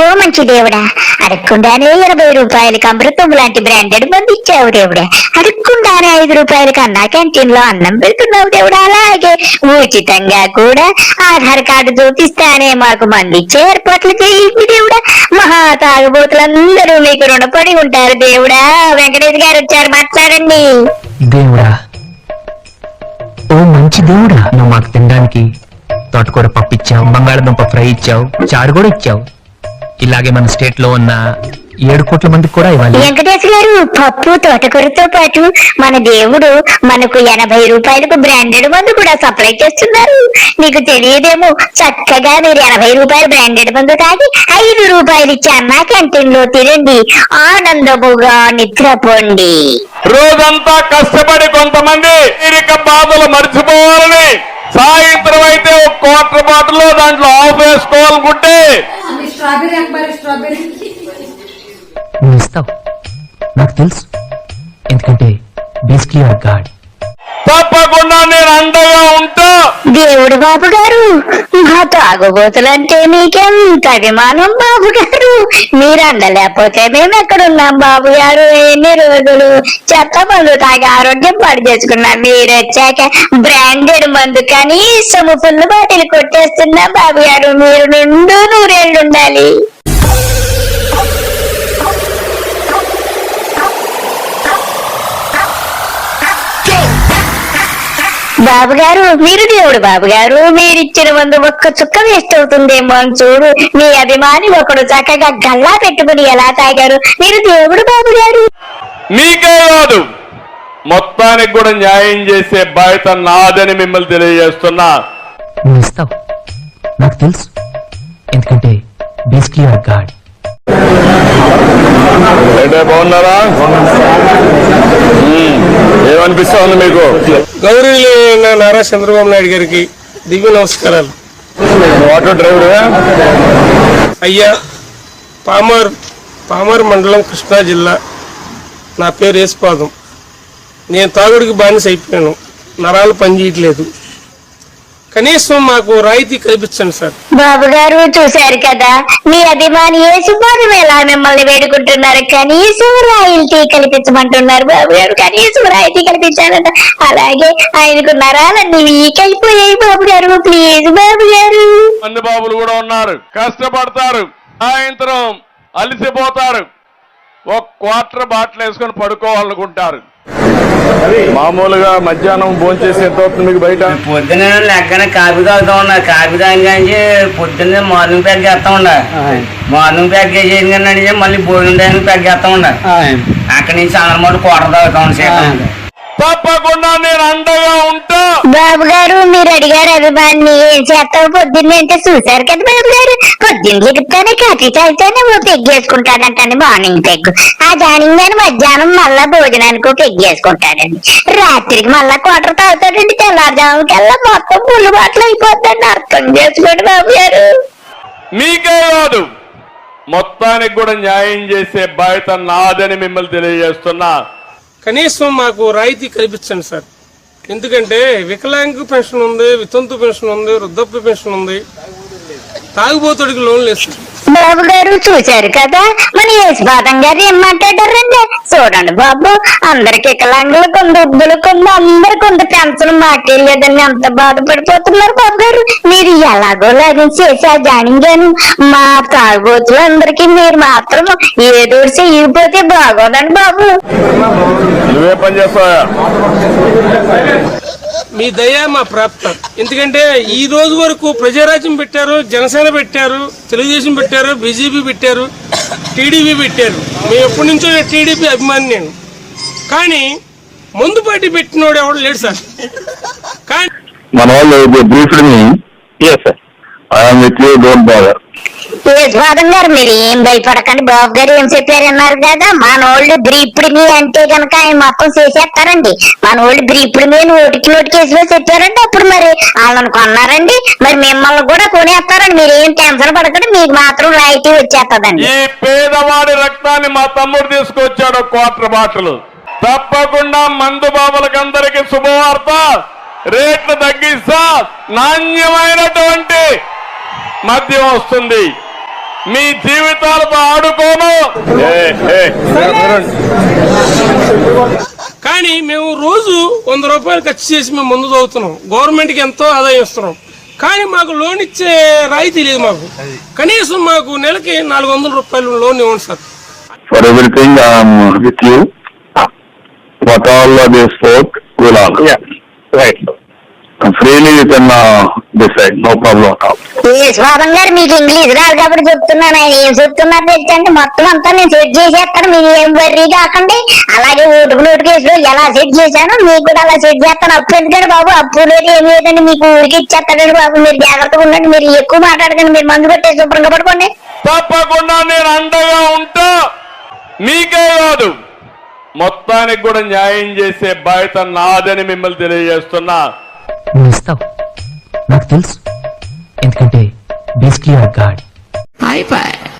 ఓ మంచి దేవుడా అడగకుండానే ఇరవై రూపాయలకి అమృతం లాంటి బ్రాండెడ్ మంది ఇచ్చావు దేవుడా. అడగకుండానే ఐదు రూపాయలకి అన్నా క్యాంటీన్లో అన్నం పెడుతున్నావు దేవుడా. అలాగే ఉచితంగా కూడా ఆధార్ కార్డు చూపిస్తానే మాకు మంది ఇచ్చే ఏర్పాట్లు చేయండి దేవుడా. మహా తాగుబోతులందరూ మీకు రుణపడి ఉంటారు దేవుడా. వెంకటేష్ గారు వచ్చారు మాట్లాడండి. దేవుడా ఓ మంచి దేవుడా నువ్వు మాకు తినడానికి తోటకూర పప్పు ఇచ్చావు బంగాళదుంప ఫ్రై ఇచ్చావు చారు కూడా ఇచ్చావు. ఇలాగే మన స్టేట్లో ఉన్న ఏడు కోట్ల మందికి కూడా ఇవ్వాలి. వెంకటేష్ గారు పప్పు తోటకూరతో పాటు మన దేవుడు మనకు ఎనభై రూపాయలకు బ్రాండెడ్ మందు కూడా సప్లై చేస్తున్నారు. నీకు తెలియదేమో చక్కగా మీరు ఎనభై రూపాయల బ్రాండెడ్ మందు తాగి ఐదు రూపాయలు ఇచ్చి అన్నా క్యాంటీన్లో తినండి. ఆనందముగా నిద్రపోండి రోజంతా కష్టపడి కొంతమంది బాధలు మర్చిపోవాలని సాయంత్రం అయితే ఒక క్వార్టర్ బాటిల్ దాంట్లో ఆఫ్ వేసుకోవాలనుకుంటే స్ట్రాబెరీ అక్బర్ స్ట్రాబెరీ నువ్వు ఇస్తావు. నాకు తెలుసు. ఎందుకంటే బేసిక్లీ ఆర్ గాడ్. తప్పకుండా నేను అండగా ఉంటా. దేవుడు బాబు గారు మా తాగుబోతులంటే మీకెంత అభిమానం బాబు గారు మీరు అండలేకపోతే మేము ఎక్కడున్నాం బాబు గారు ఎన్ని రోజులు? చెత్త మందు తాగి ఆరోగ్యం పాడు చేసుకున్నాం మీరు వచ్చాక బ్రాండెడ్ మందు కనీసం ఫుల్ బాటిల్ కొట్టేస్తున్నాం బాబు గారు మీరు నిండు నూరేళ్ళు ఉండాలి బాబు గారు మీరు దేవుడు బాబు గారు మీరు ఇచ్చిన మందు ఒక్క చుక్క వేస్ట్ అవుతుందేమో అని చూడు. మీ అభిమాని ఒకడు చక్కగా గల్లా పెట్టుకుని ఎలా తాగారు? మీరు దేవుడు బాబు గారు మీకే కాదు మొత్తానికి కూడా న్యాయం చేసే బాధ్యత నాదని మిమ్మల్ని తెలియజేస్తున్నా. నువ్వు ఇస్తావు నాకు తెలుసు. ఎందుకంటే బేసిక్లీ గాడ్. బాగున్నారా. ఏమనిపిస్తా ఉంది మీకు? గౌరవనీయులైన నారా చంద్రబాబు నాయుడు గారికి దివ్య నమస్కారాలు. ఆటో డ్రైవర్ అయ్యా పామర్ పామర్ మండలం కృష్ణా జిల్లా. నా పేరు యేసుపాదం. నేను తాగుడికి బానిస అయిపోయాను. నరాలు పనిచేయట్లేదు. కనీసం మాకు రాయితీ కల్పించండి సార్. బాబు గారు చూశారు కదా మీ అభిమాని యేసుబాబు ఎలా మిమ్మల్ని వేడుకుంటున్నారు? కనీసం రాయల్టీ కల్పించమంటున్నారు బాబు గారు కనీసం రాయితీ కల్పించాలంట. అలాగే ఆయనకు నరాలన్నీ వీక్ అయిపోయాయి బాబు గారు ప్లీజ్ బాబు గారు మంది బాబులు కూడా ఉన్నారు. కష్టపడతారు. సాయంత్రం అలసిపోతారు. ఒక క్వార్టర్ బాటిల్ వేసుకొని పడుకోవాలనుకుంటారు. మామూలుగా మధ్యాహ్నం భోంచేసి ఎంత అవుతుంది మీకు బయట? పొద్దున లెక్కన కాఫీ తాగుతా ఉన్నా కాఫీ కానీ పొద్దున్నే మార్నింగ్ ప్యాక్ చేస్తా ఉండా మార్నింగ్ ప్యాక్ చేసేది కానీ మళ్ళీ భోజనం టైం ప్యాక్ చేస్తా ఉండా అక్కడి నుంచి అందరమాట కూటర్ తాగుతా ఉండే తప్పకుండా నేను అండగా ఉంటా. బాబు గారు మీరు అడిగారు అభిమాని ఏం చేస్తావు? పొద్దున్నే అంటే చూశారు కదా బాబు గారు పొద్దున్న దిగుతానే కాఫీ తాగితేనే ఓ పెగ్ వేసుకుంటాడంటండి మార్నింగ్ పెగ్ ఆ దానికి నేను మధ్యాహ్నం మళ్ళా భోజనానికి ఓ పెగ్ వేసుకుంటాడండి. రాత్రికి మళ్ళా క్వార్టర్ తాగుతాడండి. తెల్లారుజాముకల్లా మొత్తం పుల్లు బాటలు అయిపోద్దండి అర్థం చేసుకోండి బాబు గారు మీకే కాదు మొత్తానికి కూడా న్యాయం చేసే బాధ్యత నాదని మిమ్మల్ని తెలియజేస్తున్నా. కనీసం మాకు రాయితీ కల్పించండి సార్. ఎందుకంటే వికలాంగ పెన్షన్ ఉంది వితంతు పెన్షన్ ఉంది వృద్ధప్య పెన్షన్ ఉంది. తాగుబోతుడికి లోన్ లేదు బాబు గారు చూశారు కదా మన యశ్వాదం గారు ఏం మాట్లాడారండి చూడండి బాబు అందరికి వికలాంగులు కొంత వృద్ధులు కొంత అందరు కొంత పెన్షన్ లేదని ఎంత బాధపడిపోతున్నారు బాబు గారు? మీరు ఎలాగో లాగా చేసి ఆ జానింగాను మా తాగుబోతులందరికీ మీరు మాత్రం ఏదో చెయ్యకపోతే బాగోదండి బాబు. నువ్వే పని చేస్తావా? మీ దయ మా ప్రాప్తం. ఎందుకంటే ఈ రోజు వరకు ప్రజారాజ్యం పెట్టారు జనసేన పెట్టారు తెలుగుదేశం పెట్టారు బీజేపీ పెట్టారు టీడీపీ పెట్టారు. మేము ఎప్పటి నుంచో టీడీపీ అభిమాని నేను. కానీ ముందు పార్టీ పెట్టినోడు ఎవడు లేడు సార్. కానీ మన వాళ్ళు yes sir I'm with you don't bother గారు మీరు ఏం భయపడకండి బాబు గారు ఏం చెప్పారన్నారు కదా? మన వాళ్ళు బ్రీపుడిని అంటే కనుక ఆయన మొత్తం చేసేస్తారండి. మన వాళ్ళు బ్రీపుడిని నోటికి నోటికి వేసి చెప్పారండి. అప్పుడు మరి వాళ్ళని కొన్నారండి. మరి మిమ్మల్ని కూడా కొనేస్తారండి. మీరు ఏం టెన్షన్ పడకండి. మీకు మాత్రం రాయితీ వచ్చేస్తుందండి. ఈ పేదవాడి రక్తాన్ని మా తమ్ముడు తీసుకొచ్చాడు క్వార్టర్ బాటిల్ తప్పకుండా మందు బాబులకి అందరికి శుభవార్త. రేట్లు తగ్గిస్తా నాణ్యమైనటువంటి మద్యం వస్తుంది. మీ జీవితాలతో ఆడుకోను కానీ మేము రోజు వంద రూపాయలు ఖర్చు చేసి మేము ముందు చదువుతున్నాం. గవర్నమెంట్కి ఎంతో ఆదాయం ఇస్తున్నాం. కానీ మాకు లోన్ ఇచ్చే రాయితీ లేదు మాకు. కనీసం మాకు నెలకి నాలుగు వందల రూపాయలు లోన్ ఇవ్వండి sir. For everything, I'm with you. What all they spoke, no problem at all. ఈ స్వాతం గారు మీకు ఇంగ్లీష్ రాదు కాబట్టి చెప్తున్నాను. ఆయన ఏం చెప్తున్నారు తెలుసండి మొత్తం అంతా నేను సెట్ చేసేస్తాను. మీరు ఏం వర్రీ కాకండి. అలాగే ఓటుకు నోటు కేసులో ఎలా సెట్ చేశానో మీకు కూడా అలా సెట్ చేస్తాను. అప్పు ఎందుకండి బాబు? అప్పు లేదు ఏం లేదండి. మీకు ఊరికి ఇచ్చేస్తాడండి బాబు. మీరు జాగ్రత్తగా ఉండండి. మీరు ఎక్కువ మాట్లాడకండి. మీరు మందు కొట్టేసి శుభ్రంగా పడుకోండి. తప్పకుండా నేను అండగా ఉంటా. మీకే కాదు. మొత్తానికి కూడా న్యాయం చేసే బాధ్యత నాదని మిమ్మల్ని తెలియజేస్తున్నా. నువ్వు ఇస్తావు నాకు తెలుసు. ఎందుకంటే basically our God. Bye bye.